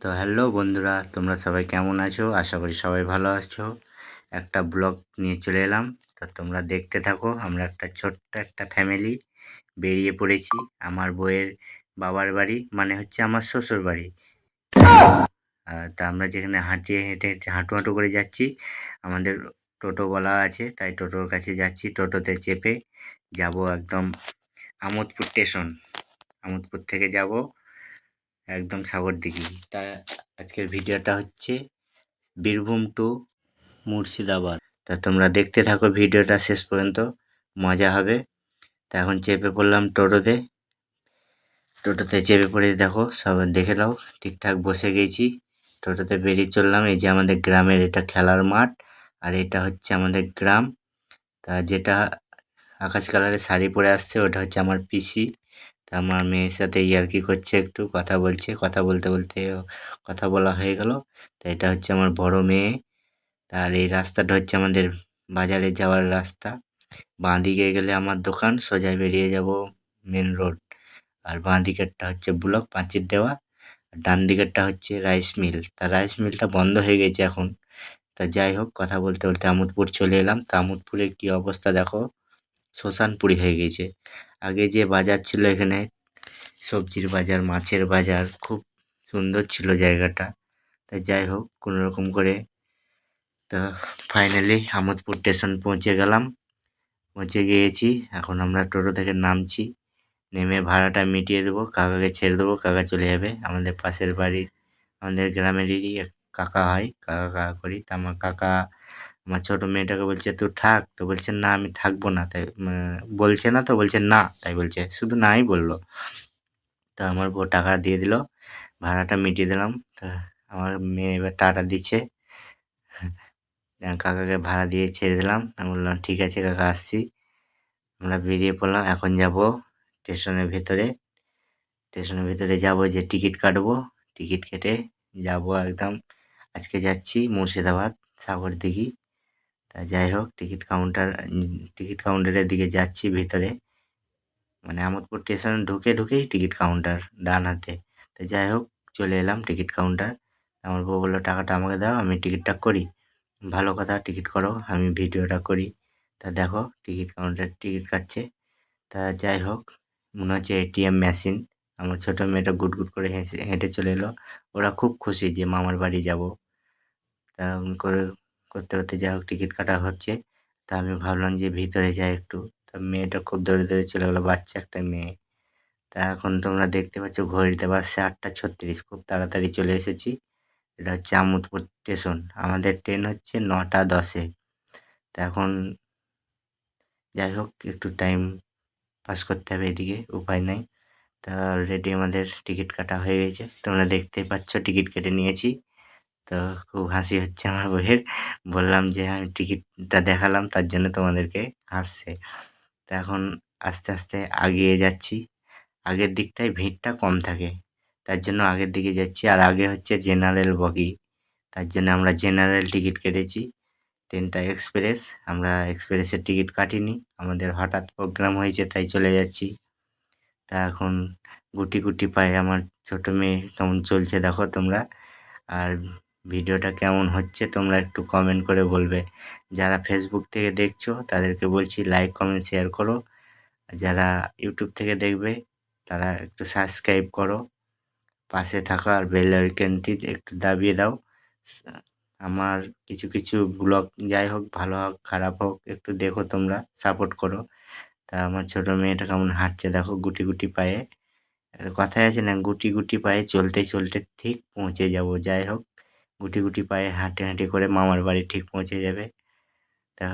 তো হ্যালো বন্ধুরা, তোমরা সবাই কেমন আছো? আশা করি সবাই ভালো আছো। একটা ব্লগ নিয়ে চলে এলাম। তো তোমরা দেখতে থাকো, আমরা একটা ছোট্ট একটা ফ্যামিলি বেরিয়ে পড়েছি আমার বইয়ের বাবার বাড়ি মানে হচ্ছে আমার শ্বশুর বাড়ি। তা আমরা যেখানে হাঁটিয়ে হেঁটে হেঁটে হাঁটু হাঁটু করে যাচ্ছি, আমাদের টোটো বলা আছে, তাই টোটোর কাছে যাচ্ছি, টোটোতে চেপে যাব একদম আমোদপুর স্টেশন আমোদপুর থেকে যাব। একদম সাগরদিঘি তা আজকের ভিডিওটা হচ্ছে বীরভূম টু মুর্শিদাবাদ। তা তোমরা দেখতে থাকো ভিডিওটা শেষ পর্যন্ত, মজা হবে। তা এখন চেপে পড়লাম টোটোতে। টোটোতে চেপে পড়ে দেখো, সব দেখে নাও, ঠিকঠাক বসে গেছি। টোটোতে বেরিয়ে চললাম, এই যে আমাদের গ্রামের এটা খেলার মাঠ, আর এটা হচ্ছে আমাদের গ্রাম। তা যেটা আকাশ কালারের শাড়ি পরে আসছে, ওটা হচ্ছে আমার পিসি। আমার মেয়ের সাথে ইয়ার্কি করছে, একটু কথা বলছে, কথা বলতে বলতে কথা বলা হয়ে গেল। তো এটা হচ্ছে আমার বড় মেয়ে। তার এই রাস্তাটা হচ্ছে আমাদের বাজারে যাওয়ার রাস্তা। বাঁ দিকে গেলে আমার দোকান, সোজা বেরিয়ে যাব মেন রোড। আর বাঁ দিকেরটা হচ্ছে ব্লক পাঁচির দেওয়া। আর ডান দিকেরটা হচ্ছে রাইস মিল। তা রাইস মিলটা বন্ধ হয়ে গেছে এখন। তা যাই হোক, কথা বলতে বলতে আমোদপুর চলে এলাম। তা আমোদপুরের কী অবস্থা দেখো? শ্মশানপুরি হয়ে গেছে। আগে যে বাজার ছিল এখানে, সবজির বাজার, মাছের বাজার, খুব সুন্দর ছিল জায়গাটা। তা যাই হোক, কোনো রকম করে তা ফাইনালি আমোদপুর স্টেশন পৌঁছে গেলাম। পৌঁছে গিয়েছি, এখন আমরা টোটো থেকে নামছি। নেমে ভাড়াটা মিটিয়ে দেবো, কাকাকে ছেড়ে দেবো, কাকা চলে যাবে। আমাদের পাশের বাড়ির, আমাদের গ্রামেরই কাকা হয়, কাকা কাকা করি। তা আমার কাকা আমার ছোটো মেয়েটাকে বলছে, তুই থাক। তো বলছে, না, আমি থাকব না। তাই বলছে না তো, বলছে, না। তাই বলছে, শুধু নাই বলল। তো আমার বউ টাকা দিয়ে দিল, ভাড়াটা মিটিয়ে দিলাম। তা আমার মেয়ে এবার টাটা দিচ্ছে। কাকাকে ভাড়া দিয়ে ছেড়ে দিলাম। আমি বললাম, ঠিক আছে কাকা, আসছি। আমরা বেরিয়ে পড়লাম, এখন যাব স্টেশনের ভেতরে। স্টেশনের ভেতরে যাব যে টিকিট কাটবো। টিকিট কেটে যাব একদম। আজকে যাচ্ছি মুর্শিদাবাদ সাগরদিঘি। তা যাই হোক, টিকিট কাউন্টার টিকিট কাউন্টারের দিকে যাচ্ছি ভিতরে। মানে আমোদপুর স্টেশন ঢুকে, ঢুকেই টিকিট কাউন্টার ডান হাতে। তো যাই হোক, চলে এলাম টিকিট কাউন্টার আমার বউ বলল, টাকাটা আমাকে দাও, আমি টিকিটটা করি। ভালো কথা, টিকিট করো, আমি ভিডিওটা করি। তা দেখো, টিকিট কাউন্টার টিকিট কাটছে। তা যাই হোক, মনে হচ্ছে এটিএম মেশিন আমার ছোটো মেয়েটা গুট গুট করে হেঁটে চলে এলো। ওরা খুব খুশি যে মামার বাড়ি যাব। তা করে করতে করতে যাই হোক, টিকিট কাটা হচ্ছে। তা আমি ভাবলাম যে ভিতরে যাই একটু। তা মেয়েটা খুব দৌড়ে দৌড়ে চলে গেলো, বাচ্চা একটা মেয়ে। তা এখন তোমরা দেখতে পাচ্ছ ঘড়িতে বাজছে আটটা ছত্রিশ। খুব তাড়াতাড়ি চলে এসেছি। এটা হচ্ছে আমোদপুর স্টেশন। আমাদের ট্রেন হচ্ছে নটা দশে। তা এখন যাই হোক, একটু টাইম পাস করতে হবে এদিকে, উপায় নাই। তা অলরেডি আমাদের টিকিট কাটা হয়ে গেছে। তোমরা দেখতেই পাচ্ছ টিকিট কেটে নিয়েছি। তো খুব হাসি হচ্ছে আমার বইয়ের। বললাম যে আমি টিকিটটা দেখালাম, তার জন্য তোমাদেরকে হাসছে। তা এখন আস্তে আস্তে আগিয়ে যাচ্ছি। আগের দিকটায় ভিড়টা কম থাকে, তার জন্য আগের দিকে যাচ্ছি। আর আগে হচ্ছে জেনারেল বগি, তার জন্য আমরা জেনারেল টিকিট কেটেছি। ট্রেনটা এক্সপ্রেস, আমরা এক্সপ্রেসের টিকিট কাটিনি। আমাদের হঠাৎ প্রোগ্রাম হয়েছে, তাই চলে যাচ্ছি। তা এখন গুটি গুটি পায়ে আমার ছোটো মেয়ে কেমন চলছে দেখো তোমরা। আর ভিডিওটা কেমন হচ্ছে তোমরা একটু কমেন্ট করে বলবে। যারা ফেসবুক থেকে দেখছ, তাদেরকে বলছি লাইক কমেন্ট শেয়ার করো। যারা ইউটিউব থেকে দেখবে, তারা একটু সাবস্ক্রাইব করো। পাশে থাকা আর বেল আইকনটি একটু দাবিয়ে দাও। আমার কিছু কিছু ব্লগ যাই হোক, ভালো হোক, খারাপ হোক, একটু দেখো তোমরা সাপোর্ট করো। তা আমার ছোটো মেয়েটা কেমন হাঁটছে দেখো গুটি গুটি পায়ে। কথায় আছে না, গুটি গুটি পায়ে চলতে চলতে ঠিক পৌঁছে যাব, যাই হোক। গুটি গুটি পায়ে হাঁটে হাঁটি করে মামার বাড়ি ঠিক পৌঁছে যাবে। তা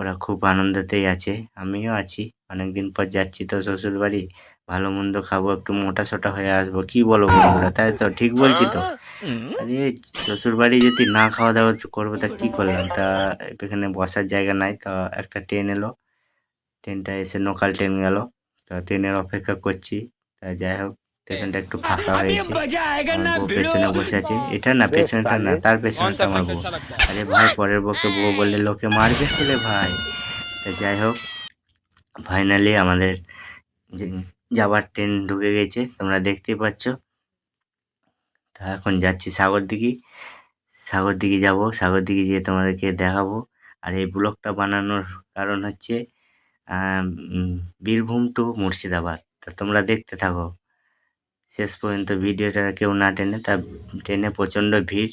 ওরা খুব আনন্দতেই আছে। আমিও আছি। অনেক দিন পর যাচ্ছি তো শ্বশুর বাড়ি ভালো মন্দ খাব, একটু মোটা সোটা হয়ে আসব। কি বলো বন্ধুরা, তাই তো? ঠিক বলছি তো? আরে শ্বশুর বাড়ি যদি না খাওয়া দাওয়া করব, তা কী করলাম? তা এখানে বসার জায়গা নাই, তো একটা ট্রেন এলো। ট্রেনটা এসে লোকাল ট্রেন গেল। তো ট্রেনের অপেক্ষা করছি। তা যাই হোক স্টেশনটা একটু ফাঁকা হয়েছে। আমার বউ পেছনে বসে আছে। এটা না পেছনেটা না তার পেছনেটা আমার বউ। আরে ভাই পরের বউকে বউ বললে লোকে মারবে ফেলে ভাই। তা যাই হোক ফাইনালি আমাদের যে যাবার ট্রেন ঢুকে গেছে তোমরা দেখতেই পাচ্ছ। তা এখন যাচ্ছি সাগরদিঘি। সাগরদিঘি যাব সাগরদিঘি যেয়ে তোমাদেরকে দেখাবো। আর এই ব্লগটা বানানোর কারণ হচ্ছে আহ, বীরভূম টু মুর্শিদাবাদ। তা তোমরা দেখতে থাকো। শেষ পর্যন্ত ভিডিওটা কেউ না টেনে তা ট্রেনে প্রচণ্ড ভিড়।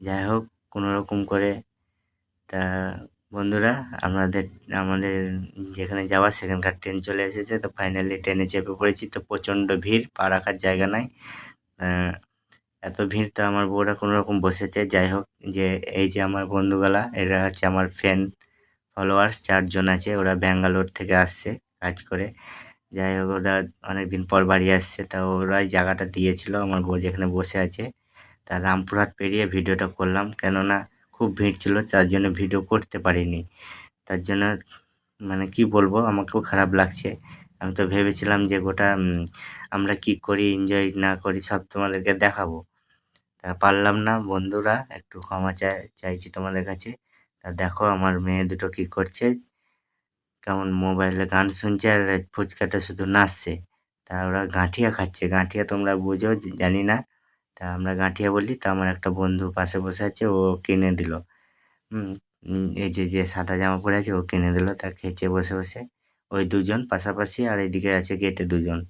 যাই হোক, কোনো রকম করে তা বন্ধুরা, আমাদের আমাদের যেখানে যাওয়া সেখানকার ট্রেন চলে এসেছে, তো ফাইনালি ট্রেনে চেপে পড়েছি, তো প্রচণ্ড ভিড় পা রাখার জায়গা নাই। এত ভিড় তো আমার বউরা কোনো রকম বসেছে। যাই হোক, যে এই যে আমার বন্ধুগুলা, এরা হচ্ছে আমার ফ্যান ফলোয়ার্স চারজন আছে, ওরা ব্যাঙ্গালোর থেকে আসছে কাজ করে। যাই হোক, ওরা অনেক দিন পর বাড়ি আসছে, তা ওরাই জায়গাটা দিয়েছিল, আমার বউ যেখানে বসে আছে। তা রামপুরহাট পেরিয়ে ভিডিওটা করলাম, কেননা খুব ভিড় ছিল, তার জন্য ভিডিও করতে পারিনি। তার জন্য মানে কি বলব, আমাকেও খারাপ লাগছে। আমি তো ভেবেছিলাম যে গোটা আমরা কি করি এনজয় না করি, সব তোমাদেরকে দেখাবো। তা পারলাম না, বন্ধুরা, একটু ক্ষমা চাই, চাইছি তোমাদের কাছে। তা দেখো, আমার মেয়ে দুটো কি করছে। কেমন মোবাইলে গান শুনছে আর ফুচকাটা শুধু নাচছে। তা ওরা গাঁঠিয়া খাচ্ছে। গাঁঠিয়া তোমরা বুঝো জানি না। তা আমরা গাঁঠিয়া বলি, তা আমার একটা বন্ধু পাশে বসে আছে, ও কিনে দিল। এই যে যে সাদা জামা পরে আছে, ও কিনে দিল। তা খেয়েছে বসে বসে ওই দুজন পাশাপাশি আর এদিকে আছে গেটে দুজন।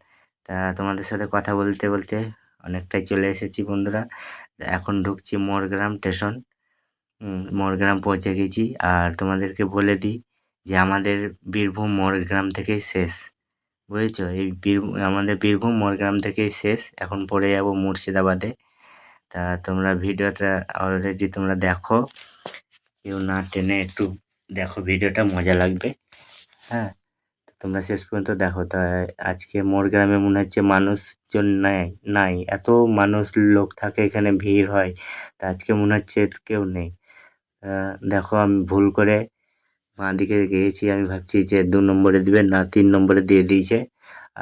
তা তোমাদের সাথে কথা বলতে বলতে অনেকটাই চলে এসেছি বন্ধুরা। এখন ঢুকছি মোরগ্রাম স্টেশন। মোরগ্রাম পৌঁছে গেছি। আর তোমাদেরকে বলে দিই যে আমাদের বীরভূম মোরগ্রাম থেকেই শেষ। বুঝেছ? এই বীর, আমাদের বীরভূম মোরগ্রাম থেকেই শেষ। এখন পড়ে যাব মুর্শিদাবাদে। তা তোমরা ভিডিওটা অলরেডি তোমরা দেখো। কেউ না টেনে একটু দেখো ভিডিওটা, মজা লাগবে। হ্যাঁ তোমরা শেষ পর্যন্ত দেখো। তা আজকে মোর গ্রামে মনে হচ্ছে মানুষজন নাই নাই। এত মানুষ লোক থাকে, এখানে ভিড় হয়। তা আজকে মনে হচ্ছে কেউ নেই। দেখো আমি ভুল করে বাঁ দিকে গিয়েছি, আমি ভাবছি যে দু নম্বরে দিবে না, তিন নম্বরে দিয়ে দিয়েছে।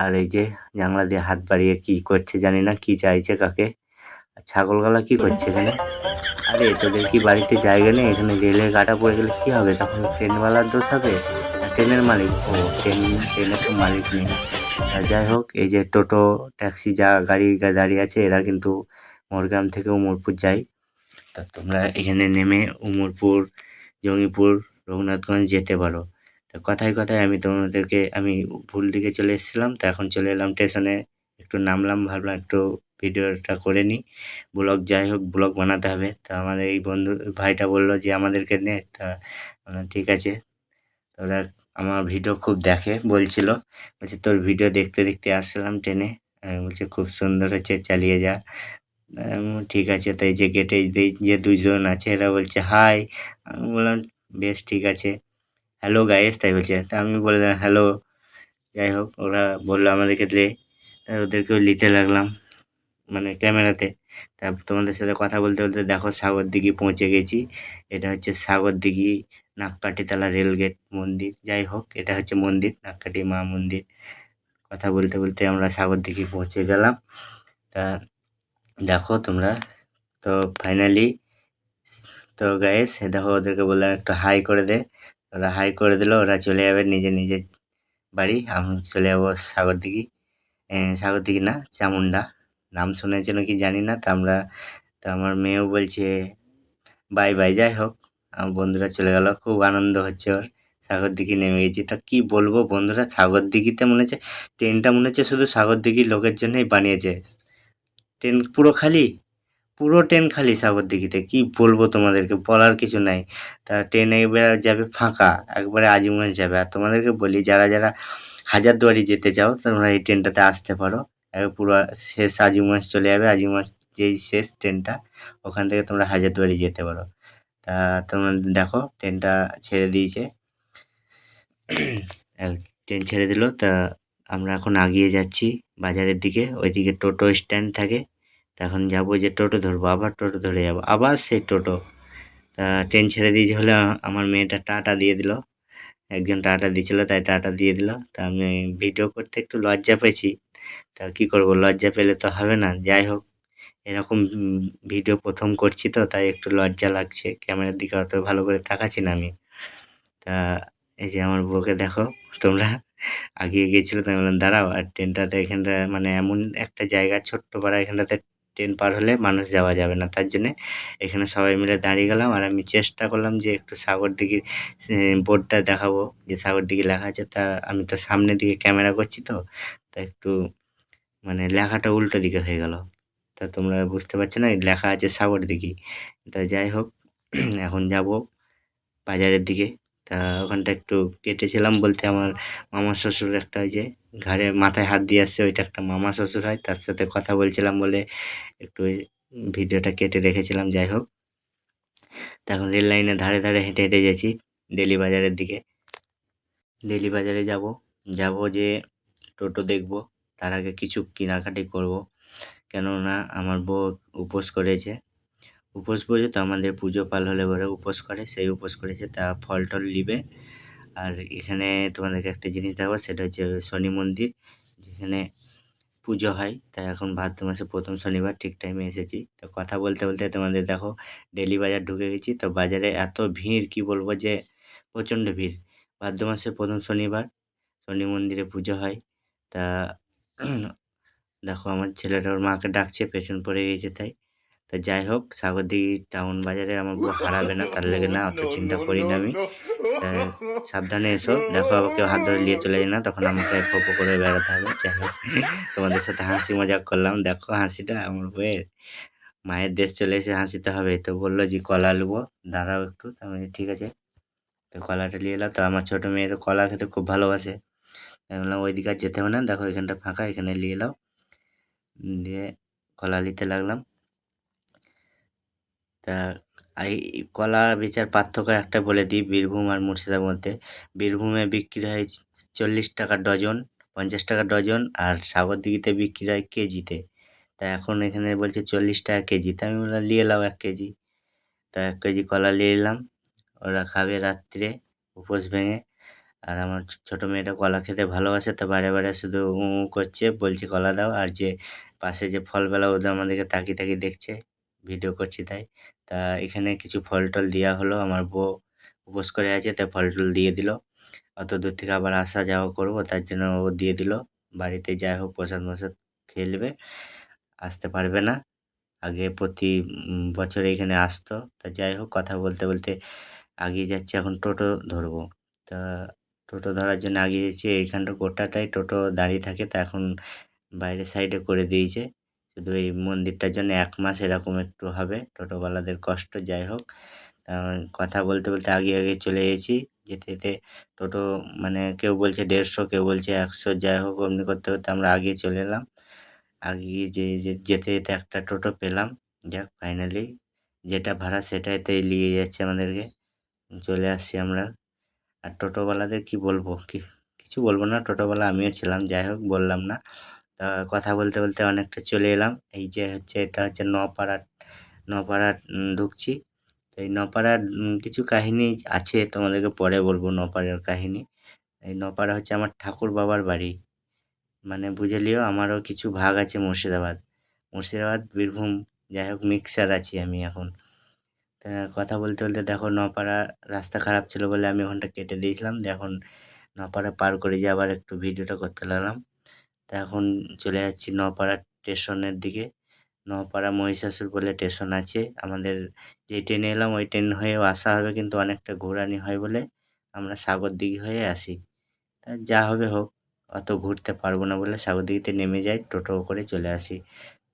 আর এই যে জানলা দিয়ে হাত বাড়িয়ে কি করছে জানি না, কি চাইছে কাকে। আর ছাগলগুলা কি করছে এখানে? আরে, তোদের কি বাড়িতে জায়গা নেই? এখানে রেলের গাটা পড়ে গেলে কি হবে? তখন ট্রেনওয়ালার দোষ হবে? ট্রেনের মালিক? ও, ট্রেন, ট্রেনের তো মালিক নেই। যাই হোক, এই যে টোটো, ট্যাক্সি যা গাড়ি দাঁড়িয়ে আছে, এরা কিন্তু মোরগ্রাম থেকে উমরপুর যায়। তা তোমরা এখানে নেমে উমরপুর, জঙ্গিপুর রঘুনাথগঞ্জ যেতে পারো। তো কথায় কথায় আমি তোমাদেরকে, আমি ভুল দিকে চলে এসেছিলাম, তো এখন চলে এলাম স্টেশনে। একটু নামলাম, ভাবলাম একটু ভিডিওটা করে নিই। ব্লগ যাই হোক, ব্লগ বানাতে হবে। তা আমাদের এই বন্ধু, ভাইটা বলল যে আমাদেরকে নে, তা ঠিক আছে। ওরা আমার ভিডিও খুব দেখে, বলছিল। বলছে, তোর ভিডিও দেখতে দেখতে আসলাম ট্রেনে। বলছি, খুব সুন্দর হচ্ছে, চালিয়ে যা। ঠিক আছে। তাই যে গেটে যে দুজন আছে, এরা বলছে হাই আমি বললাম বেশ ঠিক আছে। হ্যালো গাইস তাই বলছে। তা আমি বলে দিলাম হ্যালো যাই হোক, ওরা বলল আমাদেরকে তা ওদেরকেও নিতে লাগলাম মানে ক্যামেরাতে। তা তোমাদের সাথে কথা বলতে বলতে দেখো সাগরদিঘি পৌঁছে গেছি। এটা হচ্ছে সাগরদিঘি নাককাটিতলা রেলগেট মন্দির। যাই হোক, এটা হচ্ছে মন্দির নাককাটি মা মন্দির। কথা বলতে বলতে আমরা সাগরদিঘি পৌঁছে গেলাম। তা দেখো তোমরা, তো ফাইনালি তো গাইস দেখো ওদেরকে বললাম একটু হাই করে দে। ওরা হাই করে দিল, ওরা চলে যাবে নিজে নিজে বাড়ি। আমি চলে যাব সাগরদিঘি। সাগরদিঘি না চামুন্ডা নাম শুনেছে নাকি জানি না, তা আমরা, তো আমার মেয়েও বলছে বাই বাই যাই হোক, আমার বন্ধুরা চলে গেল। খুব আনন্দ হচ্ছে ওর। সাগরদিঘি নেমে গেছি। তা কি বলব বন্ধুরা, সাগরদিঘিতে মনে হচ্ছে, ট্রেনটা মনে হচ্ছে শুধু সাগরদিঘির লোকের জন্যই বানিয়েছে। ট্রেন পুরো খালি? পুরো ট্রেন খালি সাগরদিঘিতে, কি বলব তোমাদেরকে, বলার কিছু নাই। তা ট্রেন একবার যাবে ফাঁকা, একবারে আজিমগঞ্জ যাবে। আর তোমাদেরকে বলি, যারা যারা হাজারদুয়ারি যেতে চাও, তোমরা এই ট্রেনটাতে আসতে পারো। পুরো শেষ আজিমগঞ্জ চলে যাবে, আজিমগঞ্জ যেই শেষ ট্রেনটা ওখান থেকে তোমরা হাজারদুয়ারি যেতে পারো। তা তোমরা দেখো ট্রেনটা ছেড়ে দিয়েছে। ট্রেন ছেড়ে দিল, তা আমরা এখন আগিয়ে যাচ্ছি বাজারের দিকে, ওইদিকে টোটো স্ট্যান্ড থাকে। তা এখন যাব যে টোটো ধরবো, আবার টোটো ধরে যাব, আবার সেই টোটো। তা ট্রেন ছেড়ে দিয়েছে হলে আমার মেয়েটা টাটা দিয়ে দিল। একজন টাটা দিয়েছিল, তাই টাটা দিয়ে দিল। তা আমি ভিডিও করতে একটু লজ্জা পেয়েছি। তা কী করব, লজ্জা পেলে তো হবে না, যাই হোক। এরকম ভিডিও প্রথম করছি তো, তাই একটু লজ্জা লাগছে। ক্যামেরার দিকে অত ভালো করে তাকাচ্ছি না আমি। তা এই যে আমার বউকে দেখো, তোমরা আগিয়ে গিয়েছিল, তাই বললাম, দাঁড়াও, আর ট্রেনটাতে এখানটা মানে এমন একটা জায়গা, ছোট্ট পাড়া এখানটাতে ট্রেন পার হলে মানুষ যাওয়া যাবে না। তার জন্যে এখানে সবাই মিলে দাঁড়িয়ে গেলাম আর আমি চেষ্টা করলাম যে একটু সাগর দিঘির বোর্ডটা দেখাবো। যে সাগর দিঘি লেখা আছে তা আমি তো সামনের দিকে ক্যামেরা করছি তো, তা একটু মানে লেখাটা উল্টো দিকে হয়ে গেল। তা তোমরা বুঝতে পারছ না, লেখা আছে সাগর দিঘি। তা যাই হোক, এখন যাব বাজারের দিকে। তা ওখানটা একটু কেটেছিলাম বলতে আমার মামা শ্বশুর একটা ওই যে ঘাড়ে মাথায় হাত দিয়ে আসছে, ওইটা একটা মামা শ্বশুর হয়, তার সাথে কথা বলছিলাম বলে একটু ভিডিওটা কেটে রেখেছিলাম, যাই হোক। তা এখন রেল লাইনের ধারে ধারে হেঁটে হেঁটে গেছি ডেলি বাজারের দিকে। ডেলি বাজারে যাব যাব যে টোটো দেখব, তার আগে কিছু কেনাকাটি করব। কেননা আমার বউ উপোস করেছে উপোস করেছে তো আমাদের পুজো পাল হলে পরে উপোস করে, সেই উপোস করেছে তা ফল টল নিবে। আর এখানে তোমাদেরকে একটা জিনিস দেখাবো, সেটা হচ্ছে শনি মন্দির, যেখানে পুজো হয়। তাই এখন ভাদ্র মাসে প্রথম শনিবার, ঠিক টাইমে এসেছি। তো কথা বলতে বলতে তোমাদের দেখো ডেলি বাজার ঢুকে গেছি। তো বাজারে এত ভিড়, কি বলব যে প্রচণ্ড ভিড়। ভাদ্র মাসে প্রথম শনিবার, শনি মন্দিরে পুজো হয়। তা দেখো, আমার ছেলেটা ওর মাকে ডাকছে, পেছন পড়ে গেছে তাই। তো যাই হোক সাগরদিঘি টাউন বাজারে আমার বউ হারাবে না তার লেগে না অত চিন্তা করি না আমি। সাবধানে এসো দেখো আবার কেউ হাত ধরে নিয়ে চলে যায় না তখন আমাকে ফোপো করে বেড়াতে হবে। যাই হোক তোমাদের সাথে হাসি মজাক করলাম দেখো হাসিটা আমার বউয়ের মায়ের দেশ চলে এসে হাসিতে হবে তো বলল যে কলা নেব দাঁড়াও একটু বলছি, ঠিক আছে। তো কলাটা নিয়ে এলাম তো আমার ছোটো মেয়ে তো কলা খেতে খুব ভালোবাসে। আমি বললাম ওই দিকে আর যেতে হবে না দেখো এখানটা ফাঁকা এখানে নিয়ে এলাম। দিয়ে কলা নিতে লাগলাম। তা এই কলা বেচার পার্থক্য একটা বলে দিই, বীরভূম আর মুর্শিদাবাদের মধ্যে। বীরভূমে বিক্রি হয় চল্লিশ টাকা ডজন, পঞ্চাশ টাকা ডজন আর সাগরদিঘিতে বিক্রি হয় কেজিতে। তা এখন এখানে বলছে চল্লিশ টাকা কেজি। তা আমি বললাম, নিয়ে এলাও এক কেজি। তা এক কেজি কলা নিয়ে এলাম। ওরা খাবে রাত্রে উপোস ভেঙে। আর আমার ছোটো মেয়েটা কলা খেতে ভালোবাসে, তো বারে বারে শুধু উ, করছে, বলছে কলা দাও। আর যে পাশে যে ফলবেলা ওদের আমাদেরকে তাকিয়ে তাকিয়ে দেখছে। ভিডিও করছি তাই। তা এখানে কিছু ফল টল দেওয়া হলো, আমার বউ উপোস করে আছে, তাই ফল টল দিয়ে দিল। অত দূর থেকে আবার আসা যাওয়া করব, তার জন্য ও দিয়ে দিল। বাড়িতে যাই হোক, প্রসাদ মশাদ খেলবে আসতে পারবে না। আগে প্রতি বছর এখানে আসতো। তা যাই হোক, কথা বলতে বলতে আগিয়ে যাচ্ছে, এখন টোটো ধরবো। তা টোটো ধরার জন্য আগিয়ে যাচ্ছি, এইখানটা গোটাটাই টোটো দাঁড়িয়ে থাকে, তা এখন বাইরে সাইডে করে দিয়েছে। শুধু এই মন্দিরটার জন্য এক মাস এরকম একটু হবে, টোটোওয়ালাদের কষ্ট, যাই হোক। কথা বলতে বলতে আগে আগে চলে গেছি, যেতে যেতে টোটো মানে কেউ বলছে দেড়শো, কেউ বলছে একশো, যাই হোক, অমনি করতে করতে আমরা আগে চলে এলাম। আগে যে যেতে যেতে একটা টোটো পেলাম, যাক ফাইনালি যেটা ভাড়া সেটাইতেই নিয়ে যাচ্ছে আমাদেরকে। চলে আসছি আমরা। আর টোটোওয়ালাদের কি বলব? কি, কিছু বলব না, টোটোওয়ালা আমিও ছিলাম, যাই হোক, বললাম না। তা কথা বলতে বলতে অনেকটা চলে এলাম। এই যে হচ্ছে এটা হচ্ছে নপাড়া নপাড়া ঢুকছি। তো এই নপাড়ার কিছু কাহিনী আছে তোমাদেরকে পরে বলব নপাড়ার কাহিনী। এই নপাড়া হচ্ছে আমার ঠাকুর বাবার বাড়ি। মানে বুঝে লিও আমারও কিছু ভাগ আছে মুর্শিদাবাদ। মুর্শিদাবাদ, বীরভূম, যাই হোক মিক্সার আছি আমি এখন। তা কথা বলতে বলতে দেখো নপাড়া রাস্তা খারাপ ছিল বলে আমি ওখানটা কেটে দিয়েছিলাম। দিয়ে এখন নপাড়া পার করে যে আবার একটু ভিডিওটা করতে লাগলাম। তা এখন চলে যাচ্ছি নপাড়া স্টেশনের দিকে। নপাড়া মহিষাসুর বলে স্টেশন আছে। আমাদের যে ট্রেনে এলাম, ওই ট্রেন হয়েও আসা হবে কিন্তু অনেকটা ঘোরানি হয় বলে আমরা সাগরদিঘি হয়ে আসি। তা যা হবে হোক, অত ঘুরতে পারব না বলে সাগরদিঘিতে নেমে যাই, টোটো করে চলে আসি।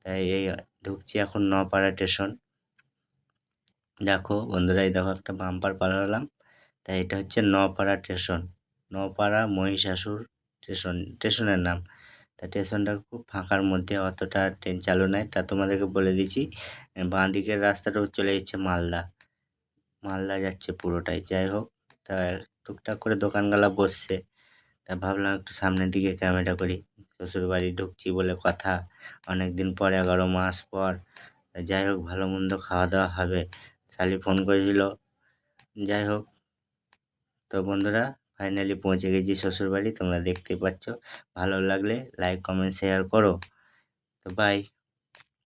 তাই এই ঢুকছি এখন নপাড়া স্টেশন দেখো বন্ধুরা, এই দেখো একটা বাম্পার পার হলাম। তাই এটা হচ্ছে নপাড়া স্টেশন নপাড়া মহিষাসুর স্টেশন স্টেশনের নাম। তা স্টেশনটা খুব ফাঁকার মধ্যে অতটা ট্রেন চালু নাই তা তোমাদেরকে বলে দিচ্ছি বাঁ দিকের রাস্তাটাও চলে যাচ্ছে মালদা। মালদা যাচ্ছে পুরোটাই। যাই হোক, তা টুকটাক করে দোকানগুলা বসছে। তা ভাবলাম একটু সামনের দিকে ক্যামেরা করি। শ্বশুর বাড়ি ঢুকছি বলে কথা। অনেক দিন পর, এগারো মাস পর। যাই হোক, ভালো মন্দ খাওয়া দাওয়া হবে। শালি ফোন করেছিল। যাই হোক, তো বন্ধুরা ফাইনালি পৌঁছে গেছি শ্বশুরবাড়ি, তোমরা দেখতে পাচ্ছ। ভালো লাগলে লাইক কমেন্ট শেয়ার করো। তো বাই